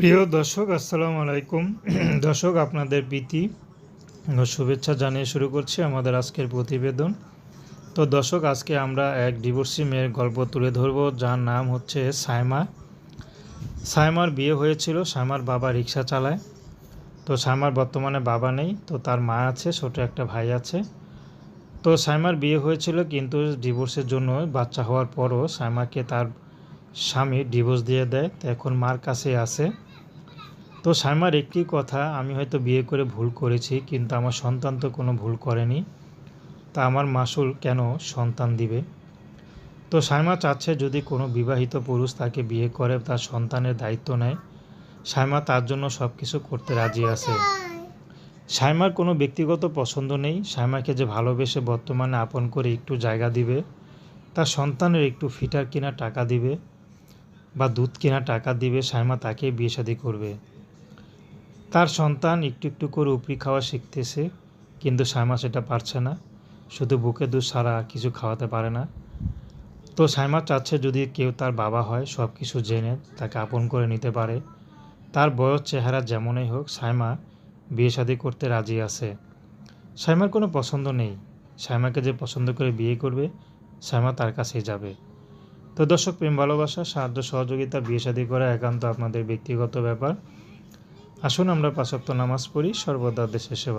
প্রিয় দর্শক, আসসালামু আলাইকুম। দর্শক, আপনাদের প্রীতি শুভেচ্ছা জানিয়ে শুরু করছি আমাদের আজকের প্রতিবেদন। তো দর্শক, আজকে আমরা এক ডিভোর্সি মেয়ের গল্প তুলে ধরব, যার নাম হচ্ছে সাইমা সাইমার বিয়ে হয়েছিল, সাইমার বাবা রিক্সা চালায়। তো সাইমার বর্তমানে বাবা নেই, তো তার মা আছে, ছোট একটা ভাই আছে। তো সাইমার বিয়ে হয়েছিল, কিন্তু ডিভোর্সের জন্য বাচ্চা হওয়ার পরও সাইমাকে তার স্বামী ডিভোর্স দিয়ে দেয়, তো এখন মার কাছে আছে। তো সাইমার একটি কথা, আমি হয়তো বিয়ে করে ভুল করেছি, কিন্তু আমার সন্তান তো কোনো ভুল করেনি। তা আমার মাসুল কেন সন্তান দিবে? তো সাইমা চাচ্ছে যদি কোনো বিবাহিত পুরুষ তাকে বিয়ে করে, তার সন্তানের দায়িত্ব নেয়। সাইমা তার জন্য সব কিছু করতে রাজি আছে। সাইমার কোনো ব্যক্তিগত পছন্দ নেই। সাইমাকে যে ভালোবেসে বর্তমানে আপন করে একটু জায়গা দিবে, তার সন্তানের একটু ফিটার কেনা টাকা দিবে বা দুধ কেনা টাকা দিবে, সাইমা তাকে বিয়ে শাদি করবে। তার সন্তান একটু একটু করে উপরি খাওয়া শিখতেছে, কিন্তু সাইমা সেটা পারছে না। শুধু বুকে দুধ সারা কিছু খাওয়াতে পারে না। তো সাইমা চাচ্ছে যদি কেউ তার বাবা হয় সব কিছু জেনে তাকে আপন করে নিতে পারে। তার বয়স, চেহারা যেমনই হোক, সাইমা বিয়ে শাদি করতে রাজি আছে। সাইমার কোনো পছন্দ নেই। সাইমাকে যে পছন্দ করে বিয়ে করবে, সাইমা তার কাছেই যাবে। তো দর্শক, প্রেম, ভালোবাসা, সাহায্য, সহযোগিতা, বিয়ে শাদী করা একান্ত আপনাদের ব্যক্তিগত ব্যাপার। আসুন আমরা পাঁচক্ত নামাজ পড়ি সর্বদা দেশের সেবা